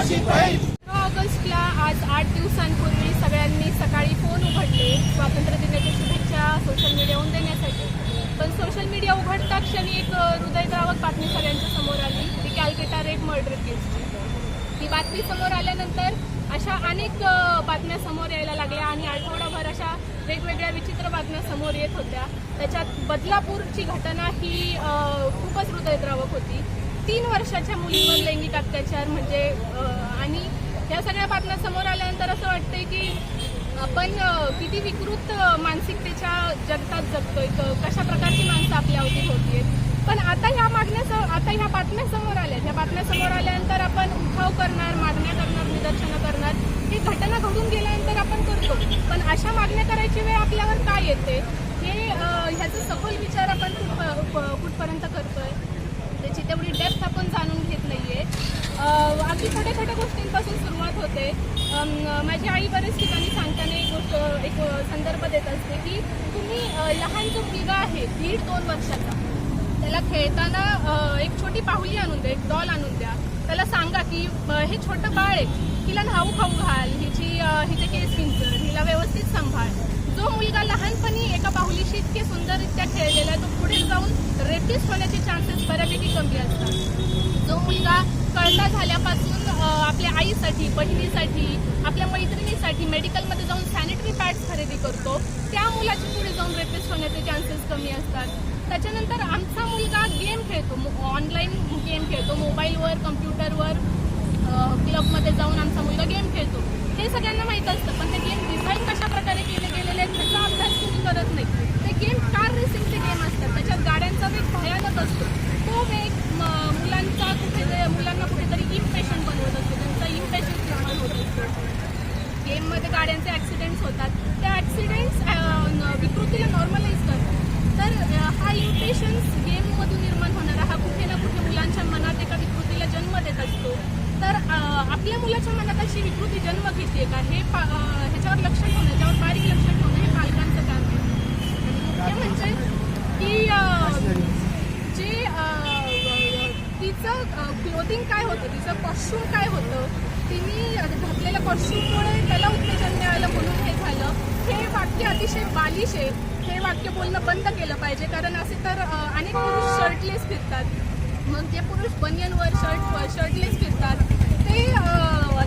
पंधरा ऑगस्टला आज आठ दिवसांपूर्वी सगळ्यांनी सकाळी फोन उघडले स्वातंत्र्य दिनाच्या शुभेच्छा सोशल मीडियाहून देण्यासाठी. पण सोशल मीडिया उघडता क्षणी एक हृदयद्रावक बातमी सगळ्यांच्या समोर आली ती कॅलकेटा रेप मर्डर केसची ही बातमी समोर आल्यानंतर अशा अनेक बातम्या समोर यायला लागल्या आणि आठवडाभर अशा वेगवेगळ्या विचित्र बातम्या समोर येत होत्या. त्याच्यात बदलापूरची घटना ही खूपच हृदयद्रावक होती. तीन वर्षाच्या मुलीवर लैंगिक अत्याचार म्हणजे आणि या सगळ्या बातम्या समोर आल्यानंतर असं वाटतंय की आपण किती विकृत मानसिकतेच्या जगतात जगतोय कशा प्रकारची माणसं आपल्या अवती होतीये पण आता ह्या मागण्या आता ह्या बातम्या समोर आल्या. ह्या बातम्या समोर आल्यानंतर आपण उठाव करणार मागण्या करणार निदर्शनं करणार ही घटना घडून गेल्यानंतर आपण करतो. पण अशा मागण्या करायची वेळ आपल्यावर काय येते? हे ह्याचा सखोल विचार आपण कुठपर्यंत अगदी छोट्या छोट्या गोष्टींपासून सुरुवात होते. माझी आई बरेच ठिकाणी सांगताना एक गोष्ट एक संदर्भ देत असते की तुम्ही लहान जो मुलगा आहे दीड दोन वर्षाचा त्याला खेळताना एक छोटी पाहुली आणून द्या एक डॉल आणून द्या. त्याला सांगा की हे छोटं बाळ आहे हिला न्हाऊ खाऊ घाल हिची हिचे केस विंचर हिला व्यवस्थित सांभाळ. जो मुलगा लहानपणी एका बाहुलीशी इतके सुंदररित्या खेळलेला आहे तो पुढे जाऊन रेपिस्ट होण्याचे चान्सेस बऱ्यापैकी कमी असतात. जो मुलगा कळता झाल्यापासून आपल्या आईसाठी बहिणीसाठी आपल्या मैत्रिणीसाठी मेडिकलमध्ये जाऊन सॅनिटरी पॅड्स खरेदी करतो त्या मुलाचे पुढे जाऊन रेपिस्ट होण्याचे चान्सेस कमी असतात. त्याच्यानंतर आमचा मुलगा गेम खेळतो ऑनलाईन गेम खेळतो मोबाईलवर कम्प्युटरवर क्लबमध्ये जाऊन आमचा मुलगा गेम खेळतो. हे सगळ्यांना माहीत असतं पण ते गेम डिझाईन कशा प्रकारे केले गेलेले आहेत त्याचा अभ्यास तुम्ही करत नाही ते गेम कार रेसिंगचे गेम असतात त्याच्यात गाड्यांचा वेग भयानक असतो तो वेग म- मुलांचा कुठे मुलांना कुठेतरी इम्पेशंट बनवत असतो त्यांचा इम्पेशन्स निर्माण होत असतो गेममध्ये गाड्यांचे ॲक्सिडेंट्स होतात त्या ॲक्सिडेंट्स विकृतीला नॉर्मलाइज करतात तर अ, हा इम्पेशन्स गेममधून निर्माण होणारा हा कुठे ना कुठे मुलांच्या मनात एका विकृतीला जन्म देत असतो. तर आपल्या मुलाच्या मनात अशी विकृती जन्म घेते का? हे पा- ह्याच्यावर लक्ष ठेवणं ह्याच्यावर बारीक लक्ष ठेवणं हे पालकांचं काम आहे. मुख्य म्हणजे की जे तिचं क्लोथिंग काय होतं तिचं कॉस्ट्यूम काय होतं तिने घातलेल्या कॉस्ट्यूममुळे त्याला उत्तेजन मिळालं म्हणून हे झालं. हे वाक्य अतिशय बालिश आहे. हे वाक्य बोलणं बंद केलं पाहिजे कारण असे तर अनेक पुरुष शर्टलेस फिरतात. मग जे पुरुष बनियनवर शर्ट शर्टलेस फिरतात ते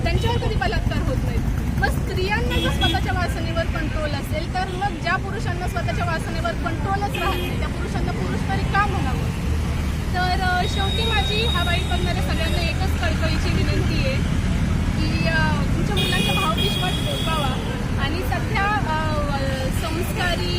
त्यांच्यावर कधी बलात्कार होत नाहीत. मग स्त्रियांना जर स्वतःच्या वासनेवर कंट्रोल असेल तर मग ज्या पुरुषांना स्वतःच्या वासनेवर कंट्रोलच राहत नाही त्या पुरुषांना पुरुष तरी का म्हणावं? तर शेवटी माझी हा वाईट बघणाऱ्या सगळ्यांना एकच कळकळीची विनंती आहे. की तुमच्या मुलांचा भावविश्वास ठेवावा आणि सध्या संस्कारी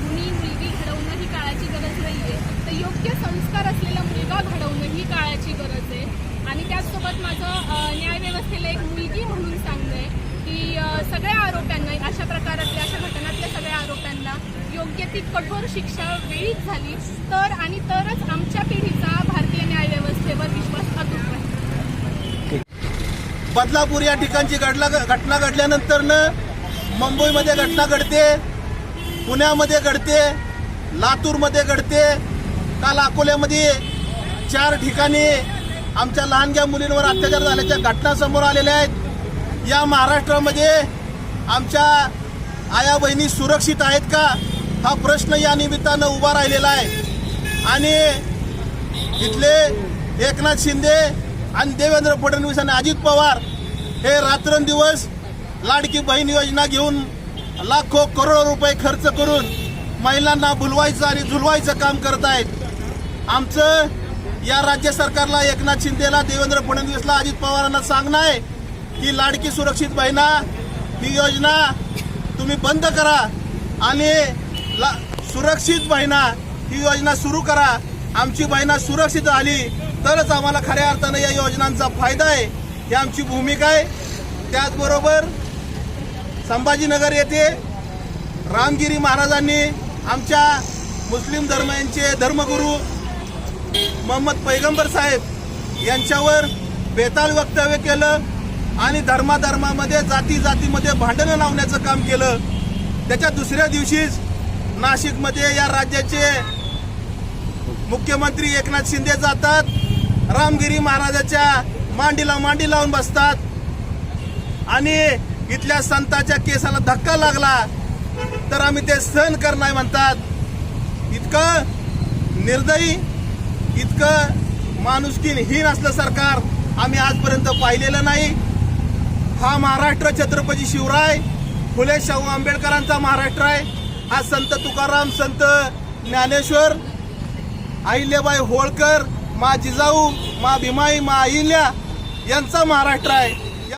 कुणी गुणी मुलगी घडवणं ही काळाची गरज नाही आहे तर योग्य संस्कार असलेला मुलगा घडवणं ही काळाची गरज आहे. आणि त्याचसोबत माझं न्यायव्यवस्थेला एक मुलगी म्हणून सांगणं आहे की सगळ्या आरोप्यांना अशा प्रकारातल्या अशा घटनातल्या सगळ्या आरोप्यांना योग्य ती कठोर शिक्षा वेळीच झाली. तर आणि तरच आमच्या पिढीचा भारतीय न्यायव्यवस्थेवर विश्वास बदलापूर या ठिकाणची घडला घटना घडल्यानंतर मुंबईमध्ये घटना घडते पुण्यामध्ये घडते लातूरमध्ये घडते. काल अकोल्यामध्ये चार ठिकाणी आमच्या लहानग्या मुलींवर अत्याचार झाल्याच्या घटना समोर आलेल्या आहेत. या महाराष्ट्रामध्ये आमच्या आया बहिणी सुरक्षित आहेत का? हा प्रश्न या निमित्तानं उभा राहिलेला आहे. आणि इथले एकनाथ शिंदे आणि देवेंद्र फडणवीस आणि अजित पवार हे रात्रंदिवस लाडकी बहीण योजना घेऊन लाखो करोडो रुपये खर्च करून महिलांना भुलवायचं आणि झुलवायचं काम करत आहेत. आमचं या राज्य सरकारला एकनाथ शिंदेला देवेंद्र फडणवीसला अजित पवारांना सांगणं आहे की लाडकी सुरक्षित बहिणा ही योजना तुम्ही बंद करा आणि ला सुरक्षित बहिणा ही योजना सुरू करा. आमची बहिणा सुरक्षित आली. तरच आम्हाला खऱ्या अर्थानं या योजनांचा फायदा आहे. ही आमची भूमिका आहे. त्याचबरोबर संभाजीनगर येथे रामगिरी महाराजांनी आमच्या मुस्लिम धर्मांचे धर्मगुरू मोहम्मद पैगंबर साहेब यांच्यावर बेताल वक्तव्य केलं आणि धर्माधर्मामध्ये जाती जातीमध्ये भांडणं लावण्याचं काम केलं. त्याच्या दुसऱ्या दिवशीच नाशिकमध्ये या राज्याचे मुख्यमंत्री एकनाथ शिंदे जातात. रामगिरी महाराजाच्या मांडीला मांडी लावून बसतात. आणि इथल्या संताच्या केसाला धक्का लागला तर आम्ही ते सहन करणार म्हणतात. इतकं निर्दयी इतकं माणुसकीनहीन असलं सरकार आम्ही आजपर्यंत पाहिलेलं नाही. हा महाराष्ट्र छत्रपती शिवराय फुले शाहू आंबेडकरांचा महाराष्ट्र आहे. हा संत तुकाराम संत ज्ञानेश्वर अहिल्याबाई होळकर मा जिजाऊ मा भीमाई मा अहिल्या यांचा महाराष्ट्र आहे.